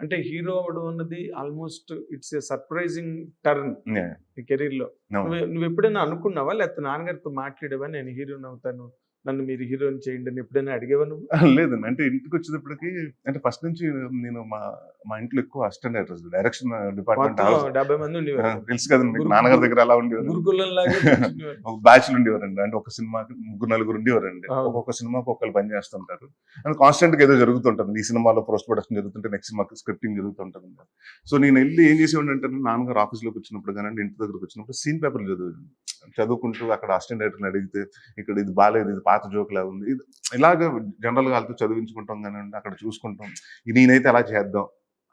అంటే హీరో అవడం అన్నది almost it's a surprising turn కెరీర్లో నువ్వు ఎప్పుడైనా అనుకున్నావా? లేకపోతే నాన్నగారితో మాట్లాడేవా? నేను హీరోని అవుతాను. నన్ను మీరు హీరోని చేయండి అని ఎప్పుడైనా అడిగేవా నువ్వు? లేదండి అంటే ఇంటికి వచ్చేటప్పటికి అంటే ఫస్ట్ నుంచి నేను మా మా ఇంట్లో ఎక్కువ అసిస్టెంట్ డైరెక్షన్ డిపార్ట్మెంట్ డెబ్బై మంది ఉండేవారు. తెలుసు కదండి మీకు గురు- నాన్నగారి దగ్గర ఎలా ఉండేవారు. గురుకులం. ఒక బ్యాచ్లు ఉండేవారండి. అంటే ఒక సినిమాకి ముగ్గురు నలుగురు ఉండేవారండి. ఒక్కొక్క సినిమాకి ఒక్కరు పని చేస్తుంటారు. అండ్ కాన్స్టెంట్గా ఏదో జరుగుతుంటుంది. ఈ సినిమాలో పోస్ట్ ప్రొడక్షన్ జరుగుతుంటే నెక్స్ట్ సినిమాకి స్క్రిప్టింగ్ జరుగుతుంటుంది. సో నేను వెళ్ళి ఏం చేసేవాడిని అంటే నాన్నగారు ఆఫీస్లోకి వచ్చినప్పుడు కానీ ఇంటి దగ్గరకు వచ్చినప్పుడు సీన్ పేపర్లు చదివాను చదువుకుంటూ అక్కడ అసిస్టెంట్ డైరెక్టర్ని అడిగితే ఇక్కడ ఇది బాగాలేదు ఇది పాత జోక్ లా ఉంది. ఇది ఇలాగ జనరల్గా వాళ్ళతో చదివించుకుంటాం కానివ్వండి అక్కడ చూసుకుంటాం. ఇది నేనైతే అలా చేద్దాం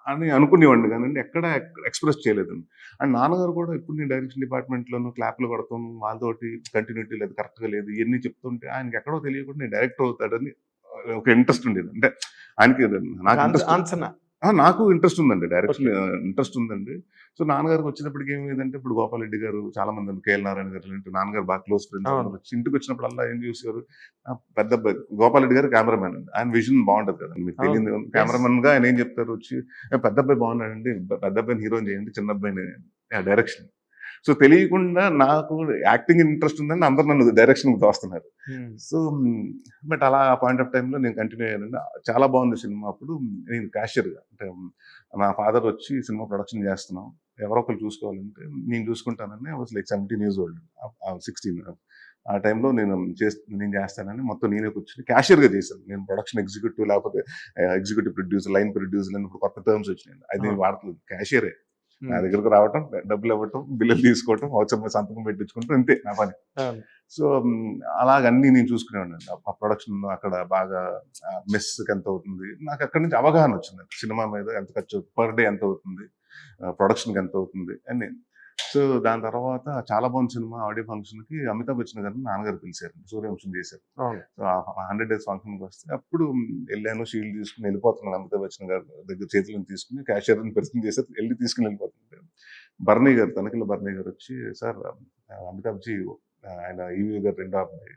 అని అనుకునేవాడిని కానండి ఎక్కడ ఎక్స్ప్రెస్ చేయలేదండి. అండ్ నాన్నగారు కూడా ఇప్పుడు నేను డైరెక్షన్ డిపార్ట్మెంట్లోను క్లాప్లు కొడతాను వాళ్ళతోటి కంటిన్యూటీ లేదు కరెక్ట్గా లేదు ఇవన్నీ చెప్తుంటే ఆయనకి ఎక్కడో తెలియకుండా నేను డైరెక్టర్ అవుతాడని ఒక ఇంట్రెస్ట్ ఉండేది. అంటే ఆయనకి నాకు ఆ, నాకు ఇంట్రెస్ట్ ఉందండి డైరెక్షన్ ఇంట్రెస్ట్ ఉందండి. సో నాన్నగారికి వచ్చినప్పటికి ఏమైందంటే ఇప్పుడు గోపాల్ రెడ్డి గారు చాలా మంది కేఎల్ నారాయణ గారు లాంటి నాన్నగారు బాగా క్లోజ్ ఫ్రెండ్స్ ఇంటికి వచ్చినప్పుడల్లా ఏం చూసారు పెద్ద అబ్బాయి గోపాల్ రెడ్డి గారు కెమెరామెన్ అండి. ఆయన విజన్ బాగుంటది కదండి మీకు. తెలియదు. కెమెరామెన్గా ఆయన ఏం చెప్తారు? వచ్చి "ఏ, పెద్ద అబ్బాయి బాగున్నాడండి పెద్ద అబ్బాయిని హీరోని చేయండి చిన్న అబ్బాయిని డైరెక్షన్ సో తెలియకుండా నాకు యాక్టింగ్ ఇంట్రెస్ట్ ఉందని అందరు నన్ను డైరెక్షన్ తోస్తున్నారు సో బట్ అలా ఆ పాయింట్ ఆఫ్ టైంలో నేను కంటిన్యూ అయ్యానండి. చాలా బాగుంది సినిమా అప్పుడు. నేను క్యాషియర్గా అంటే మా ఫాదర్ వచ్చి సినిమా ప్రొడక్షన్ చేస్తున్నాం. ఎవరో ఒకరు చూసుకోవాలంటే నేను చూసుకుంటానని I was like seventeen years old sixteen ఆ టైంలో నేను చేస్ నేను చేస్తానని మొత్తం నేనే కూర్చొని క్యాషియర్గా చేశాను. నేను ప్రొడక్షన్ ఎగ్జిక్యూటివ్ లేకపోతే ఎగ్జిక్యూటివ్ ప్రొడ్యూసర్ లైన్ ప్రొడ్యూసర్ అని ఇప్పుడు కొత్త టర్మ్స్ వచ్చినాయి అది. వాడట్లేదు క్యాషియరే నా దగ్గరకు రావటం డబ్బులు ఇవ్వటం బిల్లులు తీసుకోవటం అవసరం సంతకం పెట్టించుకుంటాం ఇంతే నా పని. సో అలాగ అన్ని నేను చూసుకునేవాడిని. ఆ ప్రొడక్షన్ అక్కడ బాగా మెస్కి ఎంత అవుతుంది నాకు అక్కడి నుంచి అవగాహన వచ్చింది. సినిమా మీద ఎంత ఖర్చు పర్ డే ఎంత అవుతుంది ప్రొడక్షన్కి ఎంత అవుతుంది అని సో దాని తర్వాత చాలా బాగుంది సినిమా ఆడియో ఫంక్షన్కి అమితాబ్ బచ్చన్ గారిని నాన్నగారు పిలిచారు సూర్యవంశం చేశారు. సో హండ్రెడ్ డేస్ ఫంక్షన్కి వస్తే అప్పుడు వెళ్ళాను షీల్డ్ తీసుకుని వెళ్ళిపోతున్నాను అమితాబ్ బచ్చన్ గారి దగ్గర చేతులను తీసుకుని క్యాషియర్ని పరిచయం చేసి వెళ్ళి తీసుకుని వెళ్ళిపోతుంటే బర్నీ గారు తనకిల బర్నీ గారు వచ్చి సార్ అమితాబ్జీ ఆయన ఈవీ గారు రెండో అబ్బాయి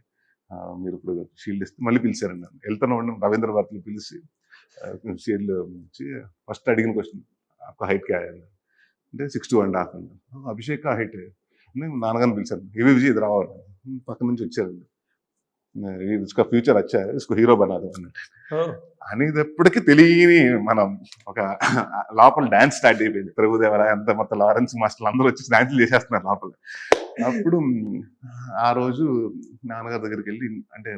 మీరు ఇప్పుడు షీల్డ్ ఇస్తే మళ్ళీ పిలిచారండి నన్ను. వెళ్తున్న రవీంద్ర భారతిని పిలిచి షీల్డ్ ఇచ్చి ఫస్ట్ అడిగిన క్వశ్చన్ ఒక హైట్ క్యా है?" అంటే సిక్స్ టూ అండ్ హాఫ్ అండి. అభిషేక్ హైట్. నేను నాన్నగారిని పిలిచాను. ఏవి విజయ్ ఇది రావాలి. పక్క నుంచి వచ్చారండి ఇసుక ఫ్యూచర్ వచ్చా ఇసుక హీరో బనాదు అన్నట్టు. అనేది ఎప్పటికీ తెలియని మనం ఒక లోపల డాన్స్ స్టార్ట్ అయిపోయింది. ప్రభుదేవర అంత మొత్తం లారెన్స్ మాస్టర్లు అందరూ వచ్చి డాన్సులు చేసేస్తున్నారు లోపల. అప్పుడు ఆ రోజు నాన్నగారి దగ్గరికి వెళ్ళి అంటే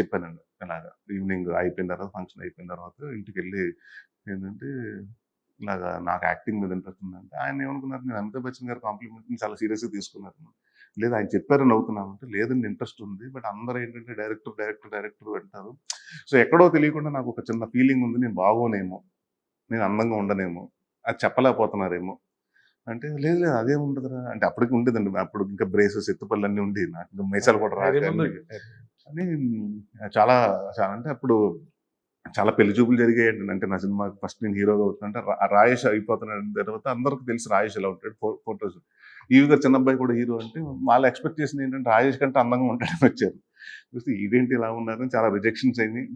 చెప్పానండి. ఇలాగా ఈవినింగ్ అయిపోయిన తర్వాత ఫంక్షన్ అయిపోయిన తర్వాత ఇంటికి వెళ్ళి ఏంటంటే ఇలాగా నాకు యాక్టింగ్ మీద ఇంట్రెస్ట్ ఉందంటే ఆయన ఏమనుకున్నారు నేను అమితాబ్ బచ్చన్ గారి కాంప్లిమెంట్ని చాలా సీరియస్గా తీసుకున్నారు లేదు ఆయన చెప్పారు నవ్వుతున్నాను అంటే లేదండి ఇంట్రెస్ట్ ఉంది. బట్ అందరూ ఏంటంటే డైరెక్టర్ డైరెక్టర్ డైరెక్టర్ అంటారు. సో ఎక్కడో తెలియకుండా నాకు ఒక చిన్న ఫీలింగ్ ఉంది. నేను బాగోనేమో. నేను అందంగా ఉండనేమో. అది చెప్పలేకపోతున్నారేమో. అంటే లేదు లేదు అదేం ఉండదురా అంటే అప్పటికి ఉండేదండి. అప్పుడు ఇంకా బ్రేసెస్ ఎత్తుపల్లి అన్నీ ఉండి నాకు ఇంకా మేసాలు కూడా. రాక అని చాలా చాలా అంటే అప్పుడు చాలా పెళ్ళి చూపులు జరిగాయండి. అంటే నా సినిమా ఫస్ట్ నేను హీరోగా అవుతుందంటే రాయేష్ అయిపోతున్నాడు తర్వాత అందరికి తెలిసి రాయేష్ ఎలా ఉంటాడు ఫోటోస్. ఈవి గారు చిన్న అబ్బాయి కూడా హీరో అంటే వాళ్ళు ఎక్స్పెక్ట్ చేసింది ఏంటంటే రాయేష్ కంటే అందంగా ఉంటాడని వచ్చారు. చూస్తే ఇదేంటి ఇలా ఉన్నారని చాలా రిజెక్షన్స్ అయినాయి.